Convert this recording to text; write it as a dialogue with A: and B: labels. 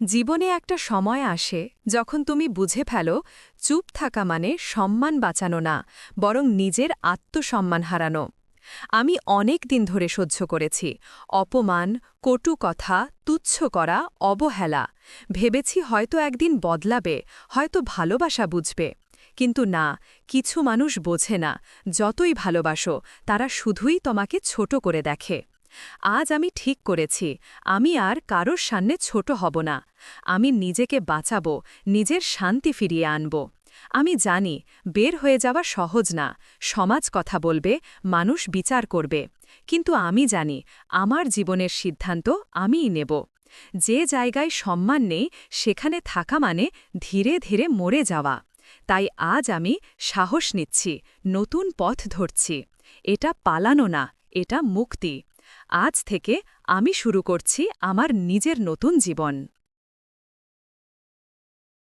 A: জীবনে একটা সময় আসে যখন তুমি বুঝে ফেলো, চুপ থাকা মানে সম্মান বাঁচানো না, বরং নিজের আত্মসম্মান হারানো। আমি অনেক দিন ধরে সহ্য করেছি, অপমান, কটু কথা, তুচ্ছ করা, অবহেলা। ভেবেছি হয়তো একদিন বদলাবে, হয়তো ভালোবাসা বুঝবে। কিন্তু না, কিছু মানুষ বোঝে না, যতই ভালোবাসো, তারা শুধুই তোমাকে ছোট করে দেখে। আজ আমি ঠিক করেছি, আমি আর কারোর সামনে ছোট হব না, আমি নিজেকে বাঁচাব, নিজের শান্তি ফিরিয়ে আনব। আমি জানি, বের হয়ে যাওয়া সহজ না, সমাজ কথা বলবে, মানুষ বিচার করবে, কিন্তু আমি জানি, আমার জীবনের সিদ্ধান্ত আমিই নেব। যে জায়গায় সম্মান নেই, সেখানে থাকা মানে ধীরে ধীরে মরে যাওয়া। তাই আজ আমি সাহস নিচ্ছি, নতুন পথ ধরছি। এটা পালানো না, এটা মুক্তি। আজ থেকে আমি শুরু করছি আমার নিজের নতুন জীবন।